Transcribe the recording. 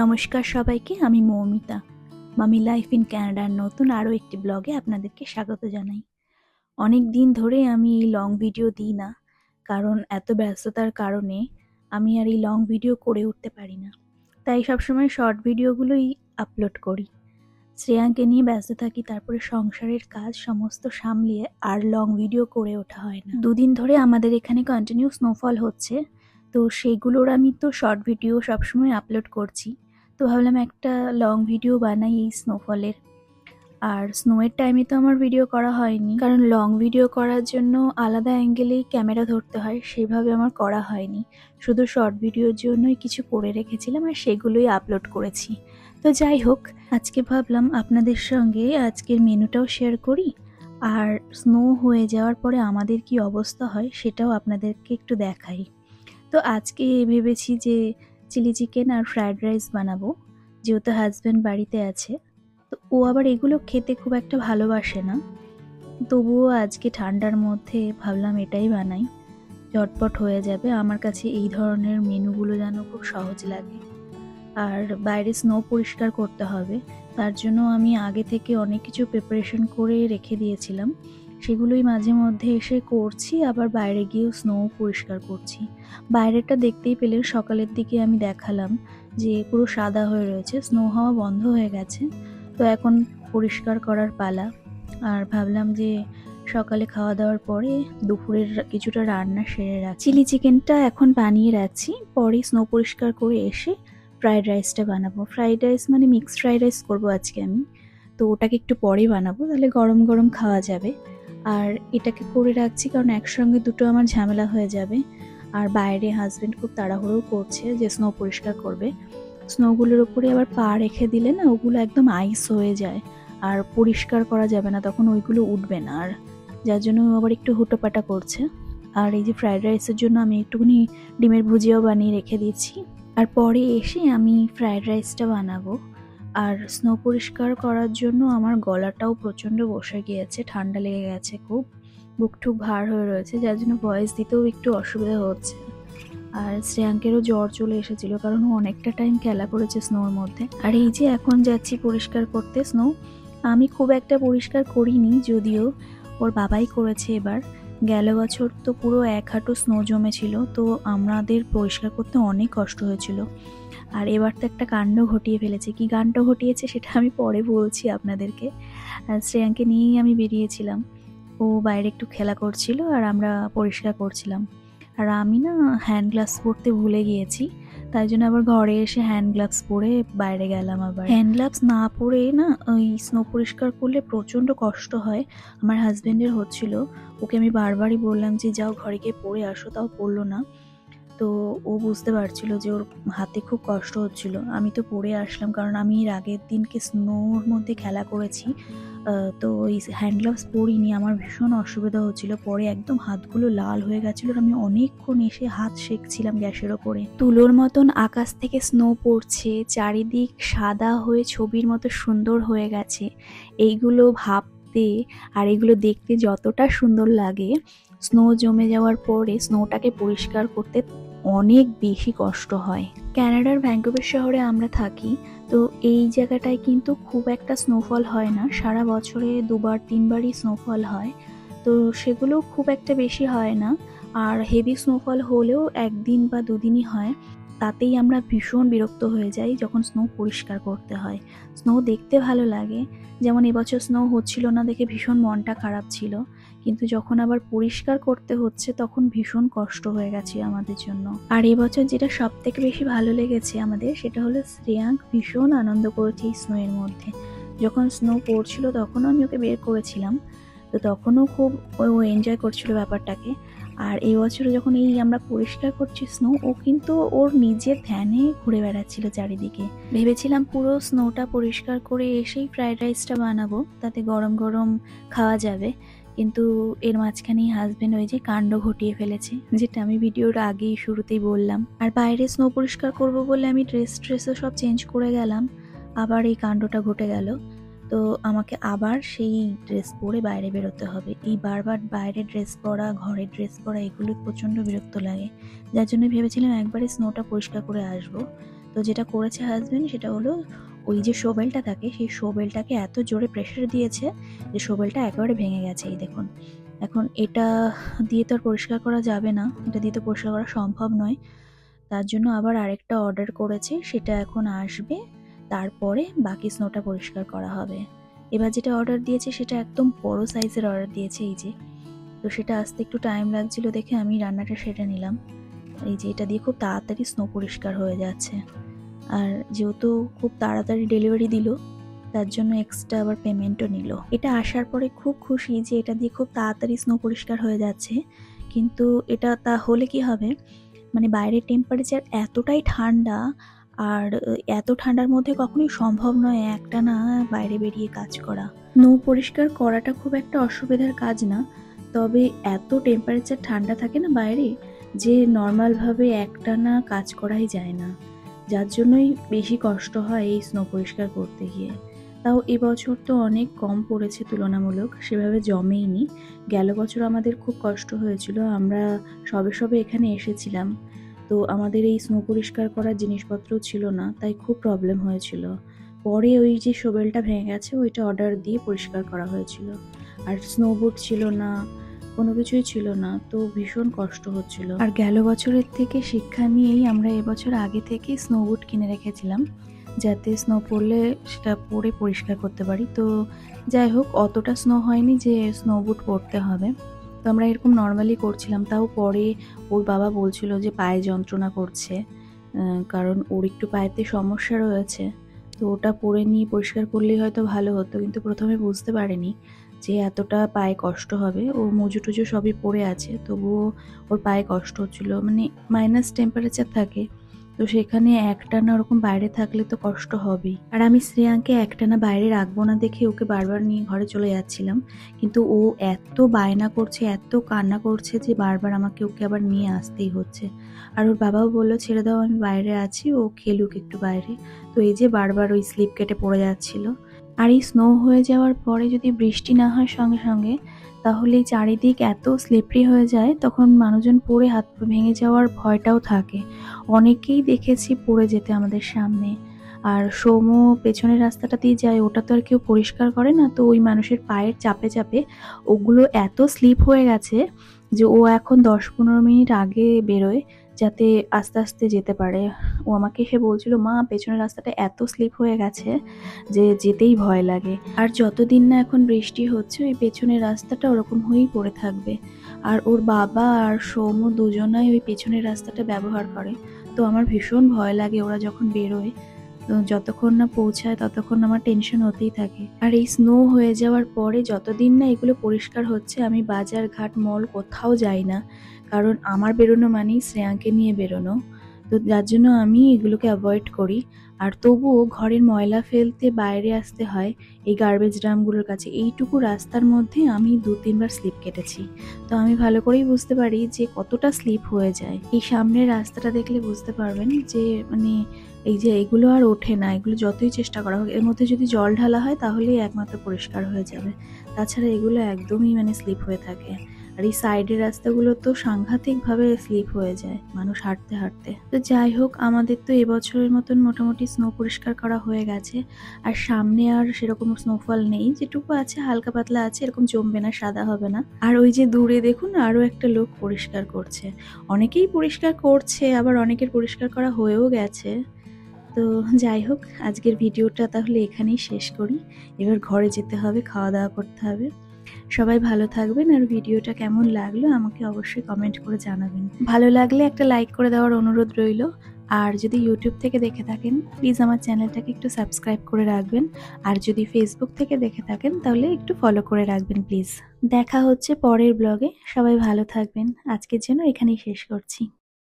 নমস্কার সবাইকে, আমি মৌমিতা। মামি লাইফ ইন ক্যানাডার নতুন আরও একটি ব্লগে আপনাদেরকে স্বাগত জানাই। অনেক দিন ধরে আমি এই লং ভিডিও দিই না, কারণ এত ব্যস্ততার কারণে আমি আর এই লং ভিডিও করে উঠতে পারি না। তাই সবসময় শর্ট ভিডিওগুলোই আপলোড করি। শ্রেয়াঙ্কে নিয়ে ব্যস্ত থাকি, তারপরে সংসারের কাজ সমস্ত সামলিয়ে আর লং ভিডিও করে ওঠা হয় না। দুদিন ধরে আমাদের এখানে কন্টিনিউ স্নোফল হচ্ছে, তো সেগুলোর আমি তো শর্ট ভিডিও সবসময় আপলোড করছি। তো ভাবলাম একটা লং ভিডিও বানাই এই স্নোফলের আর স্নোয়ের টাইমে তো আমার ভিডিও করা হয়নি, কারণ লং ভিডিও করার জন্য আলাদা অ্যাঙ্গেলেই ক্যামেরা ধরতে হয়, সেভাবে আমার করা হয়নি। শুধু শর্ট ভিডিওর জন্যই কিছু করে রেখেছিলাম আর সেগুলোই আপলোড করেছি। তো যাই হোক, আজকে ভাবলাম আপনাদের সঙ্গে আজকের মেনুটাও শেয়ার করি। আর স্নো হয়ে যাওয়ার পরে আমাদের কি অবস্থা হয় সেটাও আপনাদেরকে একটু দেখাই। তো আজকে ভেবেছি যে চিলি চিকেন আর ফ্রায়েড রাইস বানাবো, যেহেতু হাজব্যান্ড বাড়িতে আছে। তো ও আবার এগুলো খেতে খুব একটা ভালোবাসে না। তবুও আজকে ঠান্ডার মধ্যে ভাবলাম এটাই বানাই। ঝটপট হয়ে যাবে। আমার কাছে এই ধরনের মেনুগুলো যেন খুব সহজ লাগে। আর বাইরে স্নো পরিষ্কার করতে হবে। তার জন্য আমি আগে থেকে অনেক কিছু প্রিপারেশন করে রেখে দিয়েছিলাম। সেগুলোই মাঝে মধ্যে এসে করছি, আবার বাইরে গিয়েও স্নো পরিষ্কার করছি। বাইরেটা দেখতেই পেলে সকালের দিকে আমি দেখালাম যে পুরো সাদা হয়ে রয়েছে স্নো হওয়া বন্ধ হয়ে গেছে। তো এখন পরিষ্কার করার পালা। আর ভাবলাম যে সকালে খাওয়া দাওয়ার পরে দুপুরের কিছুটা রান্না সেরে রাখছি চিলি চিকেনটা এখন বানিয়ে রাখছি, পরে স্নো পরিষ্কার করে এসে ফ্রাইড রাইসটা বানাবো। ফ্রাইড রাইস মানে মিক্সড ফ্রাইড রাইস করব আজকে আমি। তো ওটাকে একটু পরে বানাবো, তাহলে গরম গরম খাওয়া যাবে। আর এটাকে করে রাখছি কারণ একসঙ্গে দুটো আমার ঝামেলা হয়ে যাবে। আর বাইরে হাজব্যান্ড খুব তাড়াহুড়ো করছে যে স্নো পরিষ্কার করবে। স্নোগুলোর উপরে আবার পা রেখে দিলে না ওগুলো একদম আইস হয়ে যায়। আর পরিষ্কার করা যাবে না, তখন ওইগুলো উঠবে না। আর যার জন্য আবার একটু হুটোপাটা করছে। আর এই যে ফ্রাইড রাইসের জন্য আমি একটুখানি ডিমের ভুজিয়াও বানিয়ে রেখে দিয়েছি আর পরে এসে আমি ফ্রাইড রাইসটা বানাবো। আর স্নো পরিষ্কার করার জন্য আমার গলাটাও প্রচণ্ড বসে গিয়েছে, ঠান্ডা লেগে গেছে খুব। বুক টুক ভার হয়ে রয়েছে, যার জন্য ভয়েস দিতেও একটু অসুবিধা হচ্ছে। আর শ্রেয়াঙ্কেরও জ্বর চলে এসেছিল, কারণ ও অনেকটা টাইম খেলা করেছে স্নোর মধ্যে। আর এই যে এখন যাচ্ছি পরিষ্কার করতে, স্নো, আমি খুব একটা পরিষ্কার করিনি, যদিও ওর বাবাই করেছে এবার। গেল বছর তো পুরো এক হাঁটু স্নো জমেছিল, তো আমাদের পরিষ্কার করতে অনেক কষ্ট হয়েছিল। আর এবার তো একটা কাণ্ড ঘটিয়ে ফেলেছে। কি কাণ্ড ঘটিয়েছে সেটা আমি পরে বলছি আপনাদেরকে। শ্রেয়াঙ্কে নিয়েই আমি বেরিয়েছিলাম। ও বাইরে একটু খেলা করছিল আর আমরা পরিষ্কার করছিলাম। আর আমি না হ্যান্ড গ্লাভস পরতে ভুলে গিয়েছি। তাই জন্য আবার ঘরে এসে হ্যান্ড গ্লাভস পরে বাইরে গেলাম আবার। হ্যান্ড গ্লাভস না পরে না, ওই স্নো পরিষ্কার করলে প্রচণ্ড কষ্ট হয়। আমার হাজব্যান্ডের হচ্ছিল। ওকে আমি বারবারই বললাম যে, যাও ঘরে গিয়ে পরে আসো, তাও পড়ল না। তো ও বুঝতে পারছিল যে ওর হাতে খুব কষ্ট হচ্ছিল। আমি তো পড়ে আসলাম কারণ আমি এর আগের দিনকে স্নোর মধ্যে খেলা করেছি। তো ওই হ্যান্ড গ্লাভস পরিনি, আমার ভীষণ অসুবিধা হচ্ছিল। পরে একদম হাতগুলো লাল হয়ে গেছিল আমি অনেকক্ষণ এসে হাত সেঁকছিলাম গ্যাসের ওপরে। তুলোর মতন আকাশ থেকে স্নো পড়ছে, চারিদিক সাদা হয়ে ছবির মতো সুন্দর হয়ে গেছে। এইগুলো ভাবতে আর এগুলো দেখতে যতটা সুন্দর লাগে স্নো জমে যাওয়ার পরে স্নোটাকে পরিষ্কার করতে অনেক বেশি কষ্ট হয়। ক্যানাডার ভ্যাঙ্কুভার শহরে আমরা থাকি, তো এই জায়গাটায় কিন্তু খুব একটা স্নোফল হয় না। সারা বছরে দুবার, তিনবারই স্নোফল হয়, তো সেগুলো খুব একটা বেশি হয় না। আর হেভি স্নোফল হলেও একদিন বা দুদিনই হয়, তাতেই আমরা ভীষণ বিরক্ত হয়ে যাই যখন স্নো পরিষ্কার করতে হয়। স্নো দেখতে ভালো লাগে, যেমন এবছর স্নো হচ্ছিল না দেখে ভীষণ মনটা খারাপ ছিল। কিন্তু যখন আবার পরিষ্কার করতে হচ্ছে, তখন ভীষণ কষ্ট হয়ে গেছে আমাদের জন্য। আর এবছর যেটা সব থেকে বেশি ভালো লেগেছে আমাদের, সেটা হলো শ্রেয়াঙ্ক ভীষণ আনন্দ করেছে এই স্নোয়ের মধ্যে। যখন স্নো পড়ছিল তখনও আমি ওকে বের করেছিলাম। তো তখনও খুব ও এনজয় করছিল ব্যাপারটাকে। আর এই বছর যখন এই আমরা পরিষ্কার করছি স্নো ও কিন্তু ওর নিজের ধ্যানে ঘুরে বেড়াচ্ছিল চারিদিকে। ভেবেছিলাম পুরো স্নোটা পরিষ্কার করে এসেই ফ্রাইড রাইসটা বানাবো, তাতে গরম গরম খাওয়া যাবে। কিন্তু এর মাঝখানেই হাজবেন্ড ওই যে কাণ্ড ঘটিয়ে ফেলেছে, যেটা আমি ভিডিওর আগেই শুরুতেই বললাম। আর বাইরে স্নো পরিষ্কার করব বলে আমি ড্রেস ট্রেসও সব চেঞ্জ করে গেলাম, আবার এই কাণ্ডটা ঘটে গেল। তো আমাকে আবার সেই ড্রেস পরে বাইরে বেরোতে হবে। এই বারবার বাইরে ড্রেস পরা, ঘরে ড্রেস পরা এগুলো প্রচণ্ড বিরক্ত লাগে। যার জন্য ভেবেছিলাম একবারে স্নোটা পরিষ্কার করে আসব। তো যেটা করেছে হাজবেন্ড সেটা হলো ওই যে শোবেলটা থাকে, সেই শোবেলটাকে এত জোরে প্রেশার দিয়েছে যে শোবেলটা একেবারে ভেঙে গেছে। এই দেখুন, এখন এটা দিয়ে তো আর পরিষ্কার করা যাবে না। এটা দিয়ে তো পরিষ্কার করা সম্ভব নয়। তার জন্য আবার আরেকটা অর্ডার করেছে, সেটা এখন আসবে। তারপরে বাকি স্নোটা পরিষ্কার করা হবে। এবার যেটা অর্ডার দিয়েছে সেটা একদম বড় সাইজের অর্ডার দিয়েছে এই যে। তো সেটা আসতে একটু টাইম লাগছিল দেখে আমি রান্নাটা সেরে নিলাম। এই যে এটা দিয়ে খুব তাড়াতাড়ি স্নো পরিষ্কার হয়ে যাচ্ছে। আর যেহেতু খুব তাড়াতাড়ি ডেলিভারি দিল, তার জন্য এক্সট্রা আবার পেমেন্টও নিল। এটা আসার পরে খুব খুশি যে এটা দিয়ে খুব তাড়াতাড়ি স্নো পরিষ্কার হয়ে যাচ্ছে। কিন্তু এটা তা হলে কি হবে? মানে বাইরের টেম্পারেচার এতটাই ঠান্ডা আর এত ঠান্ডার মধ্যে কখনোই সম্ভব নয় একটা না বাইরে বেরিয়ে কাজ করা। স্নো পরিষ্কার করাটা খুব একটা অসুবিধার কাজ না, তবে এত টেম্পারেচার ঠান্ডা থাকে না বাইরে যে নর্মালভাবে একটানা কাজ করাই যায় না। যার জন্যই বেশি কষ্ট হয় এই স্নো পরিষ্কার করতে গিয়ে। তাও এবছর তো অনেক কম পড়েছে তুলনামূলক, সেভাবে জমেইনি। গেল বছর আমাদের খুব কষ্ট হয়েছিল, আমরা সবে সবে এখানে এসেছিলাম। তো আমাদের এই স্নো পরিষ্কার করার জিনিসপত্র ছিল না, তাই খুব প্রবলেম হয়েছিল। পরে ওই যে শোবেলটা ভেঙে গেছে, ওইটা অর্ডার দিয়ে পরিষ্কার করা হয়েছিল। আর স্নো বুট ছিল না, কোনো কিছুই ছিল না, তো ভীষণ কষ্ট হচ্ছিল। আর গেল বছরের থেকে শিক্ষা নিয়েই আমরা এবছর আগে থেকে স্নো বুট কিনে রেখেছিলাম, যাতে স্নো পড়লে সেটা পরে পরিষ্কার করতে পারি। তো যাই হোক, অতটা স্নো হয়নি যে স্নো বুট পরতে হবে। তো আমরা এরকম নর্মালি করছিলাম, তাও পরে ওর বাবা বলছিল যে পায়ে যন্ত্রণা করছে কারণ ওর একটু পায়েতে সমস্যা রয়েছে। তো ওটা পরে নিয়ে পরিষ্কার করলেই হয়তো ভালো হতো, কিন্তু প্রথমে বুঝতে পারেনি যে এতটা পায়ে কষ্ট হবে। ও মুজু টুজু সবই পড়ে আছে, তবুও ওর পায়ে কষ্ট হচ্ছিল। মানে মাইনাস টেম্পারেচার থাকে। তো সেখানে একটানা ওরকম বাইরে থাকলে তো কষ্ট হবেই। আর আমি শ্রেয়াঙ্কে একটানা বাইরে রাখব না দেখে ওকে বারবার নিয়ে ঘরে চলে যাচ্ছিলাম। কিন্তু ও এত বায়না করছে, এত কান্না করছে যে বারবার আমাকে ওকে আবার নিয়ে আসতেই হচ্ছে। আর ওর বাবাও বলল, ছেড়ে দাও, আমি বাইরে আছি, ও খেলুক একটু বাইরে। তো এই যে বারবার ওই স্লিপ কেটে পড়ে যাচ্ছিল। আর এই স্নো হয়ে যাওয়ার পরে যদি বৃষ্টি না হয় সঙ্গে সঙ্গে তাহলে চারিদিক এত স্লিপারি হয়ে যায়, তখন মানুষজন পড়ে হাত পা ভেঙে যাওয়ার ভয়টাও থাকে। অনেকেই দেখেছি পড়ে যেতে আমাদের সামনে। আর সোমো পেছনের রাস্তাটা দিয়ে যায়, ওটা তো আর কেউ পরিষ্কার করে না। তো ওই মানুষের পায়ের চাপে চাপে ওগুলো এত স্লিপ হয়ে গেছে যে ও এখন দশ পনেরো মিনিট আগে বেরোয়। যাতে আস্তে আস্তে যেতে পারে। ও আমাকে এসে বলছিল, মা, পেছনের রাস্তাটা এত স্লিপ হয়ে গেছে যে যেতেই ভয় লাগে। আর যতদিন না এখন বৃষ্টি হচ্ছে, ওই পেছনের রাস্তাটা ওরকম হয়েই পড়ে থাকবে। আর ওর বাবা আর সৌম্য দুজনাই ওই পেছনের রাস্তাটা ব্যবহার করে। তো আমার ভীষণ ভয় লাগে ওরা যখন বেরোয়। তো যতক্ষণ না পৌঁছায়, ততক্ষণ আমার টেনশন হতেই থাকে। আর এই স্নো হয়ে যাওয়ার পরে যতদিন না এগুলো পরিষ্কার হচ্ছে, আমি বাজার ঘাট মল কোথাও যাই না। কারণ আমার বেরোনো মানেই শ্রেয়াঙ্কে নিয়ে বেরোনো। তো যার জন্য আমি এগুলোকে অ্যাভয়েড করি। আর তবুও ঘরের ময়লা ফেলতে বাইরে আসতে হয় এই গার্বেজ ড্রামগুলোর কাছে। এইটুকু রাস্তার মধ্যে আমি দু তিনবার স্লিপ কেটেছি। তো আমি ভালো করেই বুঝতে পারি যে কতটা স্লিপ হয়ে যায়। এই সামনের রাস্তাটা দেখলে বুঝতে পারবেন যে মানে এই যে এগুলো আর ওঠে না, এগুলো যতই চেষ্টা করা হোক। এর মধ্যে যদি জল ঢালা হয় তাহলেই একমাত্র পরিষ্কার হয়ে যাবে। তাছাড়া এগুলো একদমই মানে স্লিপ হয়ে থাকে। আর এই সাইডের রাস্তাগুলো তো সাংঘাতিকভাবে স্লিপ হয়ে যায় মানুষ হাঁটতে হাঁটতে। তো যাই হোক, আমাদের তো এবছরের মতন মোটামুটি স্নো পরিষ্কার করা হয়ে গেছে। আর সামনে আর সেরকম স্নোফল নেই, যেটুকু আছে হালকা পাতলা আছে, এরকম জমবে না, সাদা হবে না। আর ওই যে দূরে দেখুন আরও একটা লোক পরিষ্কার করছে। অনেকেই পরিষ্কার করছে, আবার অনেকের পরিষ্কার করা হয়েও গেছে। তো যাই হোক, আজকের ভিডিওটা তাহলে এখানেই শেষ করি। এবার ঘরে যেতে হবে, খাওয়া দাওয়া করতে হবে। সবাই ভালো থাকবেন আর ভিডিওটা কেমন লাগল আমাকে অবশ্যই কমেন্ট করে জানাবেন। ভালো লাগলে একটা লাইক করে দেওয়ার অনুরোধ রইল। আর যদি ইউটিউব থেকে দেখে থাকেন প্লিজ আমার চ্যানেলটাকে একটু সাবস্ক্রাইব করে রাখবেন। আর যদি ফেসবুক থেকে দেখে থাকেন, তাহলে একটু ফলো করে রাখবেন প্লিজ দেখা হচ্ছে পরের ব্লগে সবাই ভালো থাকবেন। আজকের জন্য এখানেই শেষ করছি।